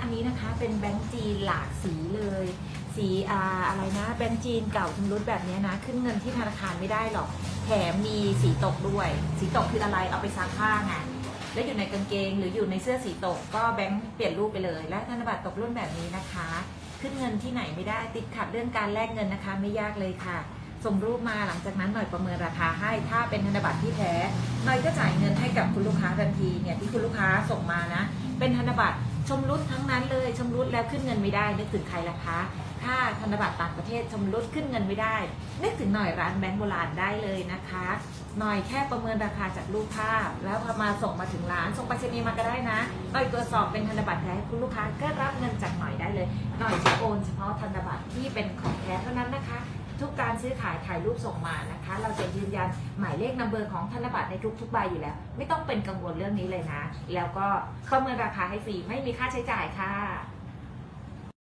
อันนี้นะคะเป็นแบงก์จีนหลากสีเลย สีอาอะไรนะแบงก์จีนเก่าชำรุดแบบนี้นะ ขึ้นเงินที่ธนาคารไม่ได้หรอก แถมมีสีตกด้วย สีตกคืออะไรเอาไปซักผ้าไงแล้วอยู่ในกางเกงหรืออยู่ในเสื้อสีตก ก็แบงค์เปลี่ยนรูปไปเลย และธนบัตรตกรุ่นแบบนี้นะคะ ขึ้นเงินที่ไหนไม่ได้ติดขัดเรื่องการแลกเงินนะคะ ไม่ยากเลยค่ะส่งรูปมาหลังจากนั้นหน่อยประเมินราคาให้ถ้าเป็นธนบัตรที่แท้หน่อยก็จ่ายเงินให้กับคุณลูกค้าทันทีเนี่ยที่คุณลูกค้าส่งมานะ เป็นธนบัตร ชำรุดทั้งนั้นเลยชำรุดแล้วขึ้นเงินไม่ได้ นึกถึงใครล่ะคะถ้าธนบัตรต่างประเทศชำรุดขึ้นเงินไม่ได้ นึกถึงหน่อยร้านแบงก์โบราณได้เลยนะคะ หน่อยแค่ประเมินราคาจากรูปภาพ แล้วพอมาส่งมาถึงร้านส่งไปรษณีย์มาก็ได้นะหน่อยตรวจสอบเป็นธนบัตรแท้คุณลูกค้าก็รับเงินจากหน่อยได้เลย หน่อยจะโอนเฉพาะธนบัตรที่เป็นของแท้เท่านั้นนะคะ ทุกการซื้อขายถ่ายรูปส่งมานะคะ เราจะยืนยันหมายเลขนัมเบอร์ของธนบัตรในทุกๆใบอยู่แล้ว ไม่ต้องเป็นกังวลเรื่องนี้เลยนะ แล้วก็ประเมินราคาให้ฟรีไม่มีค่าใช้จ่ายค่ะ